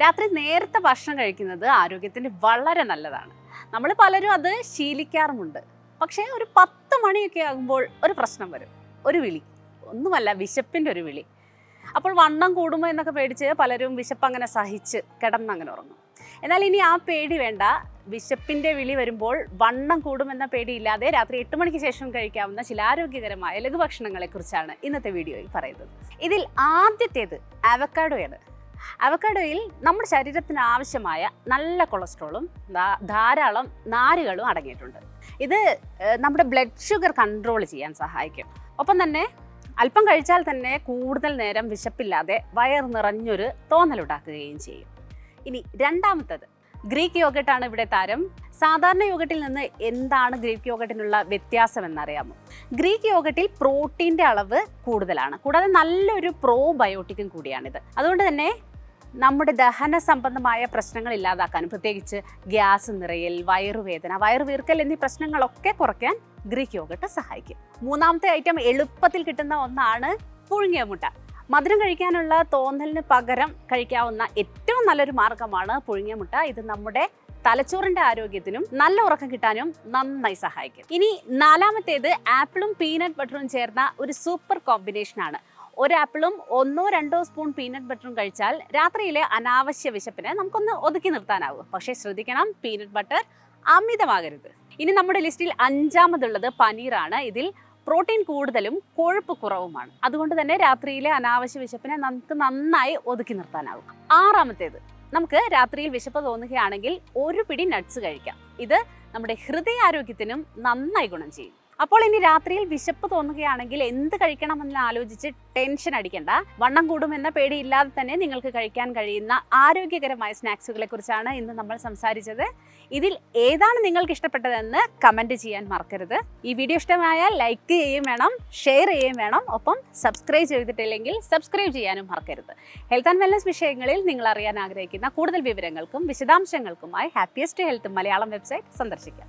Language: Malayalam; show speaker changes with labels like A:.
A: രാത്രി നേരത്തെ ഭക്ഷണം കഴിക്കുന്നത് ആരോഗ്യത്തിന് വളരെ നല്ലതാണ്. നമ്മൾ പലരും അത് ശീലിക്കാറുമുണ്ട്. പക്ഷേ ഒരു പത്ത് മണിയൊക്കെ ആകുമ്പോൾ ഒരു പ്രശ്നം വരും. ഒരു വിളി. ഒന്നുമല്ല വിശപ്പിന്റെ ഒരു വിളി. അപ്പോൾ വണ്ണം കൂടുമോ എന്നൊക്കെ പേടിച്ച് പലരും വിശപ്പ് അങ്ങനെ സഹിച്ച് കിടന്നങ്ങനെ ഉറങ്ങും. എന്നാൽ ഇനി ആ പേടി വേണ്ട. വിശപ്പിന്റെ വിളി വരുമ്പോൾ വണ്ണം കൂടുമെന്ന പേടിയില്ലാതെ രാത്രി എട്ട് മണിക്ക് ശേഷം കഴിക്കാവുന്ന ചില ആരോഗ്യകരമായ ലഘുഭക്ഷണങ്ങളെക്കുറിച്ചാണ് ഇന്നത്തെ വീഡിയോയിൽ പറയുന്നത്. ഇതിൽ ആദ്യത്തേത് അവക്കാഡോയാണ്. അവക്കാഡോയിൽ നമ്മുടെ ശരീരത്തിന് ആവശ്യമായ നല്ല കൊളസ്ട്രോളും ധാരാളം നാരുകളും അടങ്ങിയിട്ടുണ്ട്. ഇത് നമ്മുടെ ബ്ലഡ് ഷുഗർ കൺട്രോൾ ചെയ്യാൻ സഹായിക്കും. ഒപ്പം തന്നെ അല്പം കഴിച്ചാൽ തന്നെ കൂടുതൽ നേരം വിശപ്പില്ലാതെ വയർ നിറഞ്ഞൊരു തോന്നലുണ്ടാക്കുകയും ചെയ്യും. ഇനി രണ്ടാമത്തത് ഗ്രീക്ക് യോഗട്ടാണ് ഇവിടെ താരം. സാധാരണ യോഗട്ടിൽ നിന്ന് എന്താണ് ഗ്രീക്ക് യോഗട്ടിനുള്ള വ്യത്യാസം എന്നറിയാമോ ഗ്രീക്ക് യോഗട്ടിൽ പ്രോട്ടീന്റെ അളവ് കൂടുതലാണ്. കൂടാതെ നല്ലൊരു പ്രോബയോട്ടിക്കും കൂടിയാണിത്. അതുകൊണ്ട് തന്നെ നമ്മുടെ ദഹന സംബന്ധമായ പ്രശ്നങ്ങൾ ഇല്ലാതാക്കാനും പ്രത്യേകിച്ച് ഗ്യാസ് നിറയൽ വയറുവേദന വയറുവീർക്കൽ എന്നീ പ്രശ്നങ്ങളൊക്കെ കുറയ്ക്കാൻ ഗ്രീക്ക് യോഗട്ട് സഹായിക്കും. മൂന്നാമത്തെ ഐറ്റം എളുപ്പത്തിൽ കിട്ടുന്ന ഒന്നാണ് പുഴുങ്ങിയ മുട്ട. മധുരം കഴിക്കാനുള്ള തോന്നലിന് പകരം കഴിക്കാവുന്ന ഏറ്റവും നല്ലൊരു മാർഗമാണ് പുഴുങ്ങിയ മുട്ട. ഇത് നമ്മുടെ തലച്ചോറിന്റെ ആരോഗ്യത്തിനും നല്ല ഉറക്കം കിട്ടാനും നന്നായി സഹായിക്കും. ഇനി നാലാമത്തേത് ആപ്പിളും പീനട്ട് ബട്ടറും ചേർന്ന ഒരു സൂപ്പർ കോമ്പിനേഷനാണ്. ഒരു ആപ്പിളും ഒന്നോ രണ്ടോ സ്പൂൺ പീനട്ട് ബട്ടറും കഴിച്ചാൽ രാത്രിയിലെ അനാവശ്യ വിശപ്പിനെ നമുക്കൊന്ന് ഒതുക്കി നിർത്താനാവും. പക്ഷേ ശ്രദ്ധിക്കണം പീനട്ട് ബട്ടർ അമിതമാകരുത്. ഇനി നമ്മുടെ ലിസ്റ്റിൽ അഞ്ചാമതുള്ളത് പനീറാണ്. ഇതിൽ പ്രോട്ടീൻ കൂടുതലും കൊഴുപ്പ് കുറവുമാണ്. അതുകൊണ്ട് തന്നെ രാത്രിയിലെ അനാവശ്യ വിശപ്പിനെ നമുക്ക് നന്നായി ഒതുക്കി നിർത്താനാവും. ആറാമത്തേത് നമുക്ക് രാത്രിയിൽ വിശപ്പ് തോന്നുകയാണെങ്കിൽ ഒരു പിടി നട്ട്സ് കഴിക്കാം. ഇത് നമ്മുടെ ഹൃദയാരോഗ്യത്തിനും നന്നായി ഗുണം ചെയ്യും. അപ്പോൾ ഇനി രാത്രിയിൽ വിശപ്പ് തോന്നുകയാണെങ്കിൽ എന്ത് കഴിക്കണമെന്ന് ആലോചിച്ച് ടെൻഷൻ അടിക്കണ്ട. വണ്ണം കൂടുമെന്ന പേടിയില്ലാതെ തന്നെ നിങ്ങൾക്ക് കഴിക്കാൻ കഴിയുന്ന ആരോഗ്യകരമായ സ്നാക്സുകളെ കുറിച്ചാണ് ഇന്ന് നമ്മൾ സംസാരിച്ചത്. ഇതിൽ ഏതാണ് നിങ്ങൾക്ക് ഇഷ്ടപ്പെട്ടതെന്ന് കമന്റ് ചെയ്യാൻ മറക്കരുത്. ഈ വീഡിയോ ഇഷ്ടമായാൽ ലൈക്ക് ചെയ്യുകയും വേണം ഷെയർ ചെയ്യുകയും വേണം. ഒപ്പം സബ്സ്ക്രൈബ് ചെയ്തിട്ടില്ലെങ്കിൽ സബ്സ്ക്രൈബ് ചെയ്യാനും മറക്കരുത്. ഹെൽത്ത് ആൻഡ് വെൽനസ് വിഷയങ്ങളിൽ നിങ്ങൾ അറിയാൻ ആഗ്രഹിക്കുന്ന കൂടുതൽ വിവരങ്ങൾക്കും വിശദാംശങ്ങൾക്കുമായി ഹാപ്പിയസ്റ്റ് ഹെൽത്ത് മലയാളം വെബ്സൈറ്റ് സന്ദർശിക്കാം.